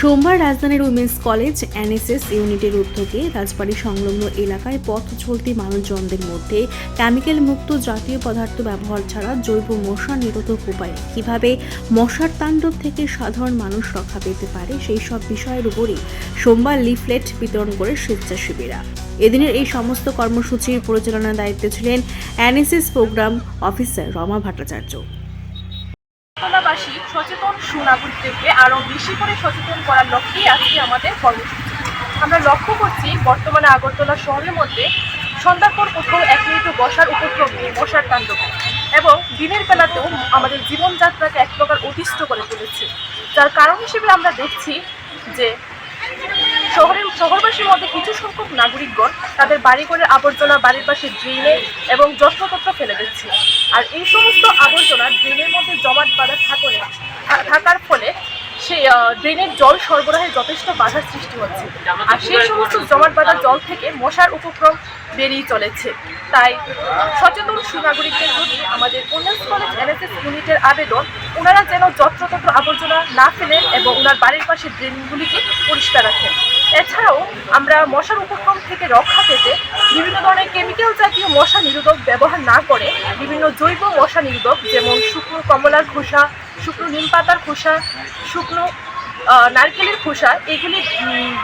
সোমবার রাজধানীর women's college, NSS ইউনিটের উদ্যোগে রাজবাড়ী সংলগ্ন এলাকায় পথ চলতি মানুষজনদের মধ্যে কেমিক্যাল মুক্ত জাতীয় পদার্থ ব্যবহার ছাড়া জৈব মশা নিরোধক উপায়। কীভাবে মশার তাণ্ডব থেকে সাধারণ মানুষ রক্ষা পেতে পারে সেই সব বিষয়ের উপরই সোমবার লিফলেট বিতরণ করে স্বেচ্ছাসেবীরা। এদিনের এই সমস্ত কর্মসূচির পরিচালনার দায়িত্বে ছিলেন NSS programme officer Rama Bhattacharya. আগরতলাবাসী সচেতন সুনাগরিকদেরকে আরও বেশি করে সচেতন করার লক্ষ্যেই আজকে আমাদের কর্মসূচি। আমরা লক্ষ্য করছি বর্তমানে আগরতলা শহরের মধ্যে সন্ধ্যার পর কোথাও এক মিনিট বসার উপক্রম নিয়ে বসার তাণ্ডব এবং দিনের বেলাতেও আমাদের জীবনযাত্রাকে এক প্রকার অতিষ্ঠ করে তুলেছে। যার কারণ হিসেবে আমরা দেখছি যে শহরের শহরবাসীর মধ্যে কিছু সংখ্যক নাগরিকগণ তাদের বাড়িঘরের আবর্জনা বাড়ির পাশে ড্রেনে এবং যত্রতত্র ফেলে দিচ্ছে। আর এই সমস্ত আবর্জনা ড্রেনের মধ্যে জমাট বাঁধা থাকলে থাকার ফলে সেই ড্রেনের জল সরবরাহে যথেষ্ট বাধার সৃষ্টি হচ্ছে। আর সেই সমস্ত জমাট বাঁধা জল থেকে মশার উপক্রম বেরিয়ে চলেছে। তাই সচেতন সুনাগরিকদের প্রতি আমাদের উন্নয়ন কলেজ এনএসএস ইউনিটের আবেদন ওনারা যেন যত্রতত্র আবর্জনা না ফেলেন এবং ওনার বাড়ির পাশে ড্রেনগুলিকে পরিষ্কার রাখেন। এছাড়াও আমরা মশার উপক্রম থেকে রক্ষা পেতে বিভিন্ন ধরনের কেমিক্যাল জাতীয় মশা নিরোধক ব্যবহার না করে বিভিন্ন জৈব মশা নিরোধক যেমন শুকনো কমলার খোসা, শুকনো নিম পাতার খোসা, শুকনো নারকেলের খোসা এগুলি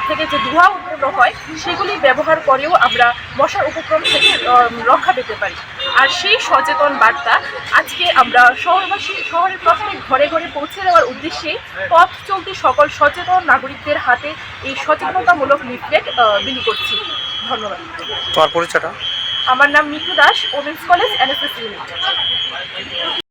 থেকে যে ধোঁয়া উৎপন্ন হয় সেগুলি ব্যবহার করেও আমরা মশার উপক্রম থেকে রক্ষা পেতে পারি। আর সেই সচেতন বার্তা আজকে আমরা শহরবাসী শহরের প্রত্যেক ঘরে ঘরে পৌঁছে দেওয়ার উদ্দেশ্যে পথ চলতি সকল সচেতন নাগরিকদের হাতে এই সচেতনতামূলক লিফলেট বিলি করছি। ধন্যবাদ। তোমার পরিচয়টা? আমার নাম Mithu Das women's college NSS unit.